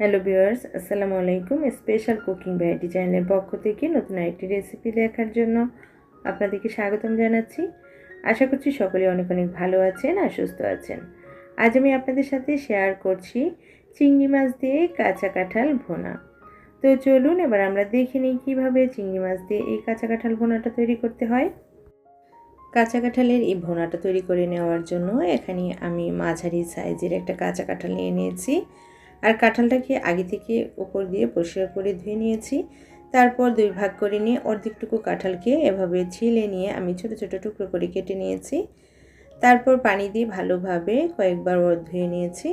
Hello viewers, আসসালামু আলাইকুম। Special cooking variety চ্যানেলের পক্ষ থেকে নতুন একটি রেসিপি দেখার জন্য আপনাদেরকে স্বাগতম জানাচ্ছি। আশা করছি সকলে অনেক অনেক ভালো আছেন আর সুস্থ আছেন। আজ আমি আপনাদের সাথে শেয়ার করছি চিংড়ি মাছ দিয়ে কাঁচা কাঁঠাল ভোনা। তো চলুন এবার আমরা দেখে নিই কীভাবে চিংড়ি মাছ দিয়ে এই কাঁচা কাঁঠাল ভোনাটা তৈরি করতে হয়। কাঁচা কাঁঠালের এই ভোনাটা তৈরি করে নেওয়ার জন্য এখানে আমি মাঝারি সাইজের একটা কাঁচা কাঁঠাল নিয়ে নিয়েছি। আর কাঁঠালটাকে আগে থেকে উপর দিয়ে পরিষ্কার করে ধুয়ে নিয়েছি। তারপর দুই ভাগ করে নিয়ে অর্ধেকটুকু কাঁঠালকে এভাবে ছিলে নিয়ে আমি ছোট ছোট টুকরো করে কেটে নিয়েছি। তারপর পানি দিয়ে ভালোভাবে কয়েকবার ধুয়ে নিয়েছি।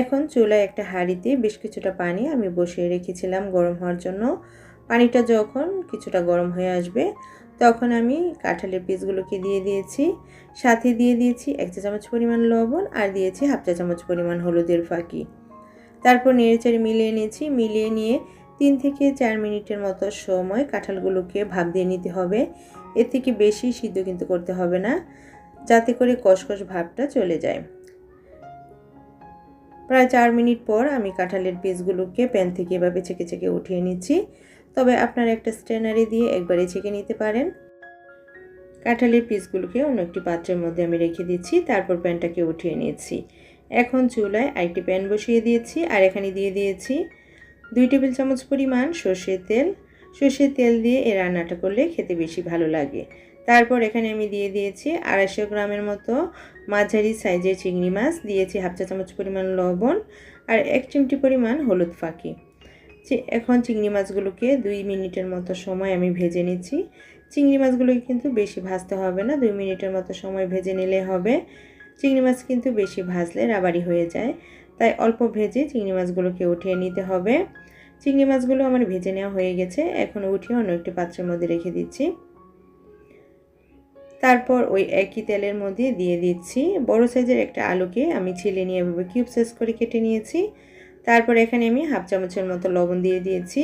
এখন চুলায় একটা হাঁড়িতে বেশ কিছুটা পানি আমি বসিয়ে রেখেছিলাম গরম হওয়ার জন্য। পানিটা যখন কিছুটা গরম হয়ে আসবে, তখন আমি কাঁঠালের পিসগুলোকে দিয়ে দিয়েছি। সাথে দিয়ে দিয়েছি এক চা চামচ পরিমাণ লবণ আর দিয়েছি হাফ চা চামচ পরিমাণ হলুদের ফাঁকি। তারপর নেড়েচেড়ে মিলিয়ে নিয়েছি। মিলিয়ে নিয়ে তিন থেকে চার মিনিটের মতো সময় কাঁঠালগুলোকে ভাপ দিয়ে নিতে হবে। এর থেকে বেশি সিদ্ধ কিন্তু করতে হবে না, যাতে করে কষকষ ভাবটা চলে যায়। প্রায় চার মিনিট পর আমি কাঁঠালের পিসগুলোকে প্যান থেকে এভাবে ছেঁকে ছেঁকে উঠিয়ে নিচ্ছি। তবে আপনারা একটা স্ট্রেনারে দিয়ে একবারে ছেঁকে নিতে পারেন। কাঁঠালের পিসগুলোকে অন্য একটি পাত্রের মধ্যে আমি রেখে দিচ্ছি, তারপর প্যানটাকে উঠিয়ে নিয়েছি এখন চুলায় আরেকটি প্যান বসিয়ে দিয়েছি, আর এখানে দিয়ে দিয়েছি দুই টেবিল চামচ পরিমাণ সর্ষের তেল। সর্ষের তেল দিয়ে এ রান্নাটা করলে খেতে বেশি ভালো লাগে। তারপর এখানে আমি দিয়ে দিয়েছি আড়াইশো গ্রামের মতো মাঝারি সাইজের চিংড়ি মাছ, দিয়েছি হাফ চা চামচ পরিমাণ লবণ আর এক চিমটি পরিমাণ হলুদ ফাঁকি। এখন চিংড়ি মাছগুলোকে দুই মিনিটের মতো সময় আমি ভেজে নিচ্ছি। চিংড়ি মাছগুলোকে কিন্তু বেশি ভাজতে হবে না, দুই মিনিটের মতো সময় ভেজে নিলে হবে। চিংড়ি মাছ কিন্তু বেশি ভাজলে রাবারি হয়ে যায়। তাই অল্প ভেজে চিংড়ি মাছগুলোকে উঠিয়ে নিতে হবে। চিংড়ি মাছগুলো আমার ভেজে নেওয়া হয়ে গেছে। এখন উঠিয়ে অন্য একটি পাত্রের মধ্যে রেখে দিচ্ছি। তারপর ওই একই তেলের মধ্যে দিয়ে দিচ্ছি। বড় সাইজের একটা আলুকে আমি ছিলে নিয়ে এভাবে কিউব সাইজ করে কেটে নিয়েছি। তারপর এখানে আমি হাফ চামচের মতো লবণ দিয়ে দিয়েছি।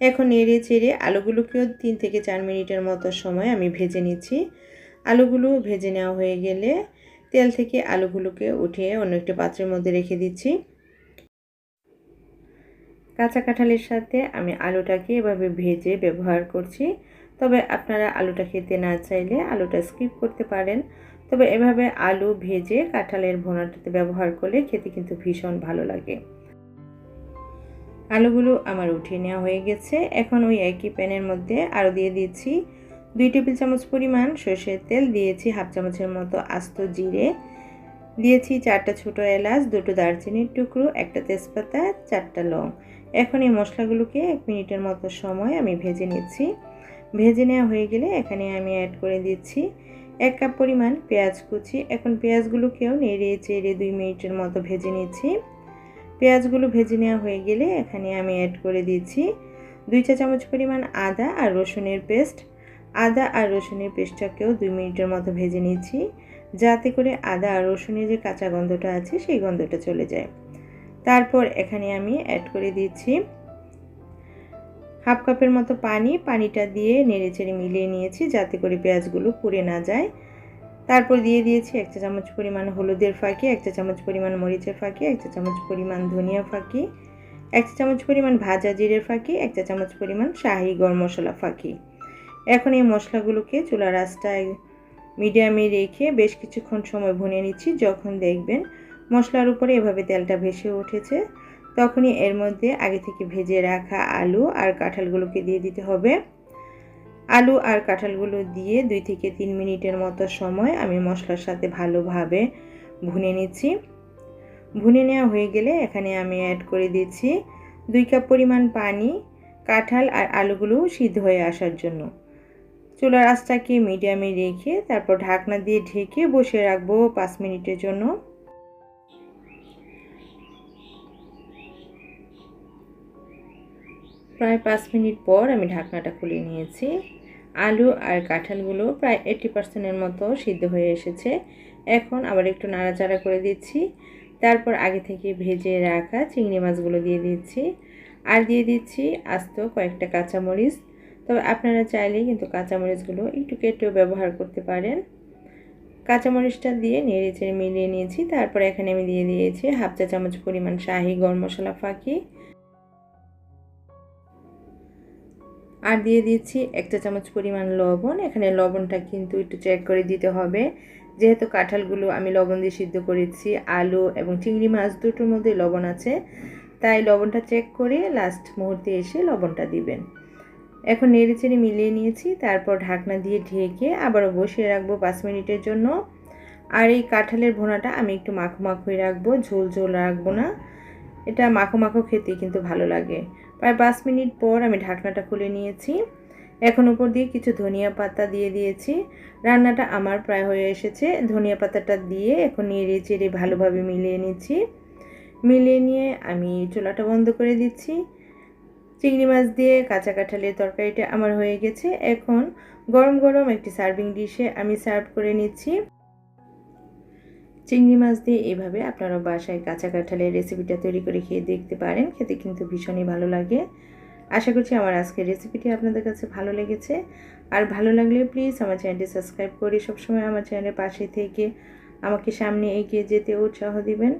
এখন নেড়ে চেড়ে আলুগুলোকেও তিন থেকে চার মিনিটের মতো সময় আমি ভেজে নিচ্ছি। আলুগুলো ভেজে নেওয়া হয়ে গেলে তেল থেকে আলুগুলোকে উঠিয়ে অন্য একটি পাত্রের মধ্যে রেখে দিচ্ছি। কাঁচা কাঁঠালের সাথে আমি আলুটাকে এভাবে ভেজে ব্যবহার করছি। তবে আপনারা আলুটা খেতে না চাইলে আলুটা স্কিপ করতে পারেন। তবে এভাবে আলু ভেজে কাঁঠালের ভোনাটাতে ব্যবহার করলে খেতে কিন্তু ভীষণ ভালো লাগে। আলুগুলো আমার উঠিয়ে নেওয়া হয়ে গেছে। এখন ওই একই প্যানের মধ্যে আরও দিয়ে দিচ্ছি। দুই টেবিল চামচ পরিমাণ সর্ষের তেল দিয়েছি হাফ চামচের মতো আস্ত জিরে। দিয়েছি চারটা ছোটো এলাচ, দুটো দারচিনির টুকরো, একটা তেজপাতা, চারটা লং। এখন এই মশলাগুলোকে এক মিনিটের মতো সময় আমি ভেজে নিচ্ছি। ভেজে নেওয়া হয়ে গেলে এখানে আমি অ্যাড করে দিচ্ছি এক কাপ পরিমাণ পেঁয়াজ কুচি। এখন পেঁয়াজগুলোকেও নেড়ে চেড়ে দুই মিনিটের মতো ভেজে নিচ্ছি। পেঁয়াজগুলো ভেজে নেওয়া হয়ে গেলে এখানে আমি অ্যাড করে দিচ্ছি দুই চা চামচ পরিমাণ আদা আর রসুনের পেস্ট। আদা আর রসুনের পেস্টটাকেও দুই মিনিটের মতো ভেজে নিচ্ছি। যাতে করে আদা আর রসুনের যে কাঁচা গন্ধটা আছে, সেই গন্ধটা চলে যায়। তারপর এখানে আমি অ্যাড করে দিচ্ছি হাফ কাপের মতো পানি। পানিটা দিয়ে নেড়ে চেড়ে মিলিয়ে নিয়েছি যাতে করে পেঁয়াজগুলো পুড়ে না যায়। তারপর দিয়ে দিয়েছি এক চা চামচ পরিমাণ হলুদের ফাঁকি, এক চা চামচ পরিমাণ মরিচের ফাঁকি, এক চা চামচ পরিমাণ ধনিয়া ফাঁকি, এক চা চামচ পরিমাণ ভাজা জিরের ফাঁকি, এক চা চামচ পরিমাণ শাহি গরম মশলা ফাঁকি। এখন এই মশলাগুলোকে চুলা রাস্তায় মিডিয়ামে রেখে বেশ কিছুক্ষণ সময় ভুনে নিচ্ছি। যখন দেখবেন মশলার উপরে এভাবে তেলটা ভেসে উঠেছে, তখনই এর মধ্যে আগে থেকে ভেজে রাখা আলু আর কাঁঠালগুলোকে দিয়ে দিতে হবে। আলু আর কাঁঠালগুলো দিয়ে দুই থেকে তিন মিনিটের মতো সময় আমি মশলার সাথে ভালোভাবে ভুনে নিচ্ছি। ভুনে নেওয়া হয়ে গেলে এখানে আমি অ্যাড করে দিচ্ছি দুই কাপ পরিমাণ পানি, কাঁঠাল আর আলুগুলো সিদ্ধ হয়ে আসার জন্য। চুলার আঁচটাকে মিডিয়ামে রেখে তারপর ঢাকনা দিয়ে ঢেকে বসে রাখব পাঁচ মিনিটের জন্য। প্রায় পাঁচ মিনিট পর আমি ঢাকনাটা খুলে নিয়েছি। আলু আর কাঁঠালগুলো প্রায় এইটি পার্সেন্টের মতো সিদ্ধ হয়ে এসেছে। এখন আবার একটু নাড়াচাড়া করে দিচ্ছি। তারপর আগে থেকে ভেজে রাখা চিংড়ি মাছগুলো দিয়ে দিচ্ছি। আর দিয়ে দিচ্ছি আস্ত কয়েকটা কাঁচামরিচ। তবে আপনারা চাইলে কিন্তু কাঁচামরিচগুলো একটু কেটেও ব্যবহার করতে পারেন। কাঁচামরিচটা দিয়ে নেড়ে চেড়ে মিলিয়ে নিয়েছি। তারপরে এখানে আমি দিয়ে দিয়েছি হাফ চা চামচ পরিমাণ শাহি গরম মশলা ফাঁকি। আর দিয়ে দিয়েছি একটা চামচ পরিমাণ লবণ। এখানে লবণটা কিন্তু একটু চেক করে দিতে হবে। যেহেতু কাঁঠালগুলো আমি লবণ দিয়ে সিদ্ধ করেছি, আলু এবং চিংড়ি মাছ দুটোর মধ্যে লবণ আছে, তাই লবণটা চেক করে লাস্ট মুহূর্তে এসে লবণটা দিবেন। এখন নেড়ে চেড়ে মিলিয়ে নিয়েছি, তারপর ঢাকনা দিয়ে ঢেকে আবারও বসিয়ে রাখব পাঁচ মিনিটের জন্য। আর এই কাঁঠালের ভোনাটা আমি একটু মাখো মাখোই রাখব, ঝোল ঝোল রাখব না। এটা মাখো মাখো খেতে কিন্তু ভালো লাগে। প্রায় পাঁচ মিনিট পর আমি ঢাকনাটা খুলে নিয়েছি। এখন উপর দিয়ে কিছু ধনিয়া পাতা দিয়ে দিয়েছি। রান্নাটা আমার প্রায় হয়ে এসেছে। ধনিয়া পাতাটা দিয়ে এখন নেড়ে চেড়ে ভালোভাবে মিলিয়ে নিচ্ছি। মিলিয়ে নিয়ে আমি চুলাটা বন্ধ করে দিচ্ছি। চিংড়ি মাছ দিয়ে, কাঁচা কাঁঠালের তরকারিটা আমার হয়ে গেছে। এখন গরম গরম একটি সার্ভিং ডিশে আমি সার্ভ করে নিচ্ছি। চিংড়ি মাছ দিয়ে এভাবে আপনারা বাসায় কাঁচা কাঁঠালের রেসিপিটা তৈরি করে খেয়ে দেখতে পারেন। খেতে কিন্তু ভীষণই ভালো লাগে। আশা করছি আমার আজকের রেসিপিটি আপনাদের কাছে ভালো লেগেছে। আর ভালো লাগলে প্লিজ আমার চ্যানেলটি সাবস্ক্রাইব করে সবসময় আমার চ্যানেলের পাশে থেকে আমাকে সামনে এগিয়ে যেতে উৎসাহ দিবেন।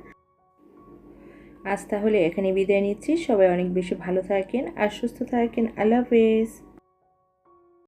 আজ তাহলে এখানে বিদায় নিচ্ছি। সবাই অনেক বেশি ভালো থাকেন আর সুস্থ থাকেন। আল্লাহ হাফেজ।